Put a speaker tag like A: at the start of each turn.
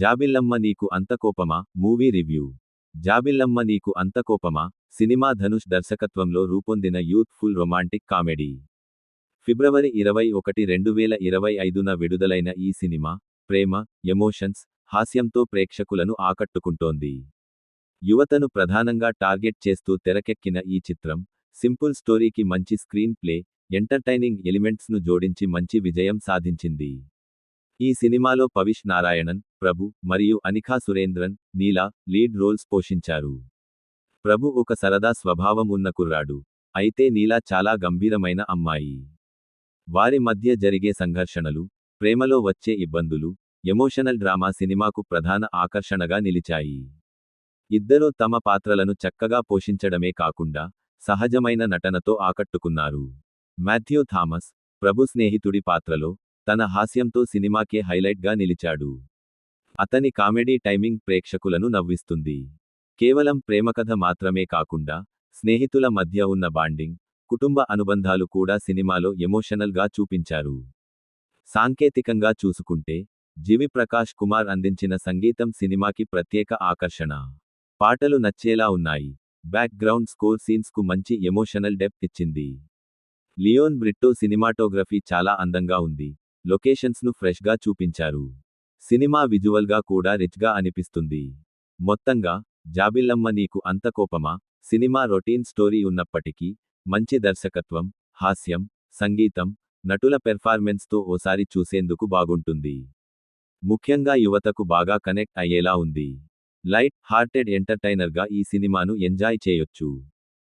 A: జాబిల్లమ్మ నీకు అంత కోపమా? Movie review. జాబిల్లమ్మ నీకు అంత కోపమా? సినిమా ధనుష్ దర్శకత్వంలో రూపొందిన యూత్ ఫుల్ రొమాంటిక్ కామెడీ. ఫిబ్రవరి ఇరవై ఒకటి రెండు వేల ఇరవై ఐదున విడుదలైన ఈ సినిమా ప్రేమ ఎమోషన్స్ హాస్యంతో ప్రేక్షకులను ఆకట్టుకుంటోంది. యువతను ప్రధానంగా టార్గెట్ చేస్తూ తెరకెక్కిన ఈ చిత్రం సింపుల్ స్టోరీకి మంచి స్క్రీన్ ప్లే ఎంటర్టైనింగ్ ఎలిమెంట్స్ను జోడించి మంచి విజయం సాధించింది. ఈ సినిమాలో పవిష్ నారాయణన్ ప్రభు మరియు అనిఖా సురేంద్రన్ నీలా లీడ్ రోల్స్ పోషించారు. ప్రభు ఒక సరదా స్వభావం ఉన్న కుర్రాడు. అయితే నీలా చాలా గంభీరమైన అమ్మాయి. వారి మధ్య జరిగే సంఘర్షణలు ప్రేమలో వచ్చే ఇబ్బందులు ఎమోషనల్ డ్రామా సినిమాకు ప్రధాన ఆకర్షణగా నిలిచాయి. ఇద్దరూ తమ పాత్రలను చక్కగా పోషించడమే కాకుండా సహజమైన నటనతో ఆకట్టుకున్నారు. మాథ్యూ థామస్ ప్రభు స్నేహితుడి పాత్రలో తన హాస్యంతో సినిమాకే హైలైట్గా నిలిచాడు. అతని కామెడీ టైమింగ్ ప్రేక్షకులను నవ్విస్తుంది. కేవలం ప్రేమకథ మాత్రమే కాకుండా స్నేహితుల మధ్య ఉన్న బాండింగ్ కుటుంబ అనుబంధాలు కూడా సినిమాలో ఎమోషనల్గా చూపించారు. సాంకేతికంగా చూసుకుంటే జివి ప్రకాష్ కుమార్ అందించిన సంగీతం సినిమాకి ప్రత్యేక ఆకర్షణ. పాటలు నచ్చేలా ఉన్నాయి. బ్యాక్గ్రౌండ్ స్కోర్ సీన్స్కు మంచి ఎమోషనల్ డెప్త్ ఇచ్చింది. లియోన్ బ్రిట్టో సినిమాటోగ్రఫీ చాలా అందంగా ఉంది. లొకేషన్స్ను ఫ్రెష్గా చూపించారు. సినిమా విజువల్గా కూడా రిచ్గా అనిపిస్తుంది. మొత్తంగా జాబిల్లమ్మ నీకు అంత కోపమా? సినిమా రొటీన్ స్టోరీ ఉన్నప్పటికీ మంచి దర్శకత్వం హాస్యం సంగీతం నటుల పెర్ఫార్మెన్స్తో ఓసారి చూసేందుకు బాగుంటుంది. ముఖ్యంగా యువతకు బాగా కనెక్ట్ అయ్యేలా ఉంది. లైట్ హార్టెడ్ ఎంటర్టైనర్గా ఈ సినిమాను ఎంజాయ్ చేయొచ్చు.